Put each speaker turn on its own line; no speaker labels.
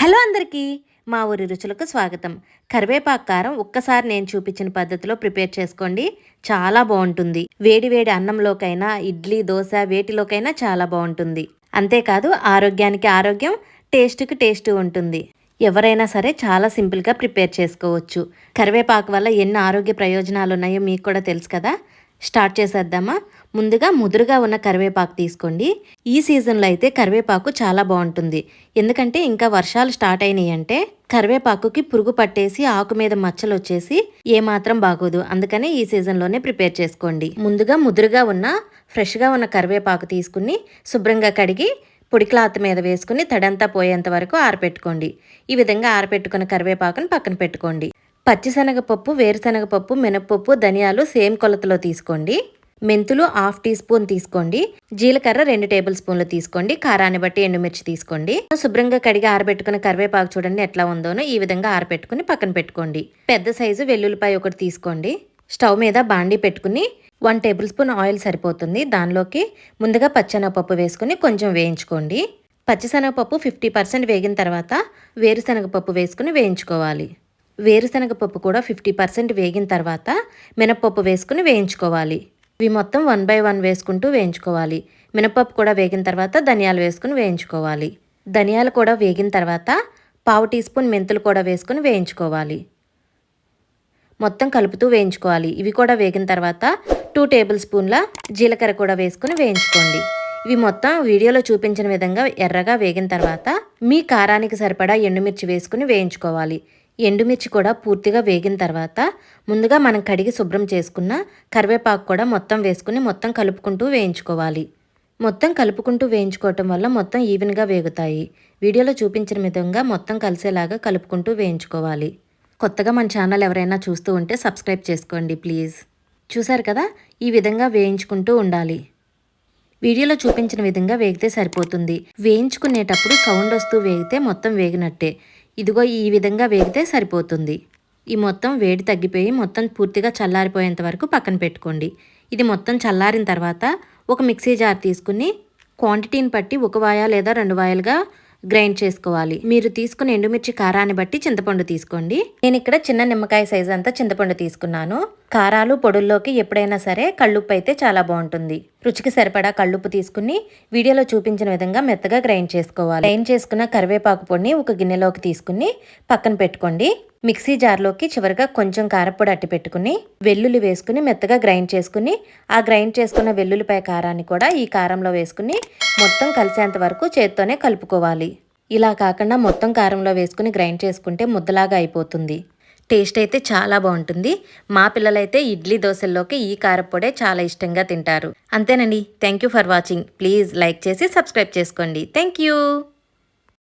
Hello అందరికీ మా ఊరి రుచులకు స్వాగతం. కరివేపాకు కారం ఒక్కసారి నేను చూపించిన పద్ధతిలో ప్రిపేర్ చేసుకోండి. చాలా బాగుంటుంది. వేడి వేడి అన్నంలోకైనా ఇడ్లీ దోశ వేటిలోకైనా చాలా బాగుంటుంది. అంతేకాదు ఆరోగ్యానికి ఆరోగ్యం టేస్ట్కి టేస్ట్ ఉంటుంది. ఎవరైనా సరే చాలా సింపుల్గా ప్రిపేర్ చేసుకోవచ్చు. కరివేపాకు వల్ల ఎన్ని ఆరోగ్య ప్రయోజనాలు ఉన్నాయో మీకు కూడా తెలుసు కదా. స్టార్ట్ చేసేద్దామా? ముందుగా ముదురుగా ఉన్న కరివేపాకు తీసుకోండి. ఈ సీజన్లో అయితే కరివేపాకు చాలా బాగుంటుంది. ఎందుకంటే ఇంకా వర్షాలు స్టార్ట్ అయినాయి అంటే కరివేపాకుకి పురుగు పట్టేసి ఆకు మీద మచ్చలు వచ్చేసి ఏమాత్రం బాగోదు. అందుకనే ఈ సీజన్లోనే ప్రిపేర్ చేసుకోండి. ముందుగా ముదురుగా ఉన్న ఫ్రెష్గా ఉన్న కరివేపాకు తీసుకుని శుభ్రంగా కడిగి పొడి క్లాత్ మీద వేసుకుని తడంతా పోయేంత వరకు ఆరపెట్టుకోండి. ఈ విధంగా ఆరపెట్టుకున్న కరివేపాకును పక్కన పెట్టుకోండి. పచ్చిశనగపప్పు వేరుశనగపప్పు మినపప్పు ధనియాలు సేమ్ కొలతలో తీసుకోండి. మెంతులు హాఫ్ టీ స్పూన్ తీసుకోండి. జీలకర్ర రెండు టేబుల్ స్పూన్లు తీసుకోండి. కారాన్ని బట్టి ఎండుమిర్చి తీసుకోండి. శుభ్రంగా కడిగి ఆరబెట్టుకున్న కరివేపాకు చూడండి ఎట్లా ఉందోనో ఈ విధంగా ఆరబెట్టుకుని పక్కన పెట్టుకోండి. పెద్ద సైజు వెల్లుల్లిపాయ ఒకటి తీసుకోండి. స్టవ్ మీద బాండీ పెట్టుకుని వన్ టేబుల్ స్పూన్ ఆయిల్ సరిపోతుంది. దానిలోకి ముందుగా పచ్చెనగపప్పు వేసుకుని కొంచెం వేయించుకోండి. పచ్చిశనగపప్పు ఫిఫ్టీ పర్సెంట్ వేగిన తర్వాత వేరుశనగపప్పు వేసుకుని వేయించుకోవాలి. వేరుశనగపప్పు కూడా ఫిఫ్టీ పర్సెంట్ వేగిన తర్వాత మినప్పప్పు వేసుకుని వేయించుకోవాలి. ఇవి మొత్తం వన్ బై వన్ వేసుకుంటూ వేయించుకోవాలి. మినపప్పు కూడా వేగిన తర్వాత ధనియాలు వేసుకుని వేయించుకోవాలి. ధనియాలు కూడా వేగిన తర్వాత పావు టీ స్పూన్ మెంతులు కూడా వేసుకుని వేయించుకోవాలి. మొత్తం కలుపుతూ వేయించుకోవాలి. ఇవి కూడా వేగిన తర్వాత టూ టేబుల్ స్పూన్ల జీలకర్ర కూడా వేసుకుని వేయించుకోండి. ఇవి మొత్తం వీడియోలో చూపించిన విధంగా ఎర్రగా వేగిన తర్వాత మీ కారానికి సరిపడా ఎండుమిర్చి వేసుకుని వేయించుకోవాలి. ఎండుమిర్చి కూడా పూర్తిగా వేగిన తర్వాత ముందుగా మనం కడిగి శుభ్రం చేసుకున్న కరివేపాకు కూడా మొత్తం వేసుకుని మొత్తం కలుపుకుంటూ వేయించుకోవాలి. మొత్తం కలుపుకుంటూ వేయించుకోవటం వల్ల మొత్తం ఈవెన్గా వేగుతాయి. వీడియోలో చూపించిన విధంగా మొత్తం కలిసేలాగా కలుపుకుంటూ వేయించుకోవాలి. కొత్తగా మన ఛానల్ ఎవరైనా చూస్తూ ఉంటే సబ్స్క్రైబ్ చేసుకోండి ప్లీజ్. చూసారు కదా? ఈ విధంగా వేయించుకుంటూ ఉండాలి. వీడియోలో చూపించిన విధంగా వేగితే సరిపోతుంది. వేయించుకునేటప్పుడు సౌండ్ వస్తూ వేగితే మొత్తం వేగినట్టే. ఇదిగో ఈ విధంగా వేగితే సరిపోతుంది. ఈ మొత్తం వేడి తగ్గిపోయి మొత్తం పూర్తిగా చల్లారిపోయేంత వరకు పక్కన పెట్టుకోండి. ఇది మొత్తం చల్లారిన తర్వాత ఒక మిక్సీ జార్ తీసుకుని క్వాంటిటీని బట్టి ఒక వాయ లేదా రెండు వాయలుగా గ్రైండ్ చేసుకోవాలి. మీరు తీసుకున్న ఎండుమిర్చి కారాన్ని బట్టి చింతపండు తీసుకోండి. నేను ఇక్కడ చిన్న నిమ్మకాయ సైజ్ అంతా చింతపండు తీసుకున్నాను. కారాలు పొడుల్లోకి ఎప్పుడైనా సరే కళ్ళుప్పు అయితే చాలా బాగుంటుంది. రుచికి సరిపడా కళ్ళుప్పు తీసుకుని వీడియోలో చూపించిన విధంగా మెత్తగా గ్రైండ్ చేసుకోవాలి. గ్రైండ్ చేసుకున్న కరివేపాకు పొడిని ఒక గిన్నెలోకి తీసుకుని పక్కన పెట్టుకోండి. మిక్సీ జార్లోకి చివరిగా కొంచెం కారపొడి అట్టి పెట్టుకుని వెల్లుల్లి వేసుకుని మెత్తగా గ్రైండ్ చేసుకుని ఆ గ్రైండ్ చేసుకున్న వెల్లుల్లిపాయ కారాన్ని కూడా ఈ కారంలో వేసుకుని మొత్తం కలిసేంత వరకు చేత్తోనే కలుపుకోవాలి. ఇలా కాకుండా మొత్తం కారంలో వేసుకుని గ్రైండ్ చేసుకుంటే ముద్దలాగా అయిపోతుంది. టేస్ట్ అయితే చాలా బాగుంటుంది. మా పిల్లలైతే ఇడ్లీ దోశల్లోకి ఈ కారపొడే చాలా ఇష్టంగా తింటారు. అంతేనండి. Thank you for watching. Please like చేసి సబ్స్క్రైబ్ చేసుకోండి. Thank you.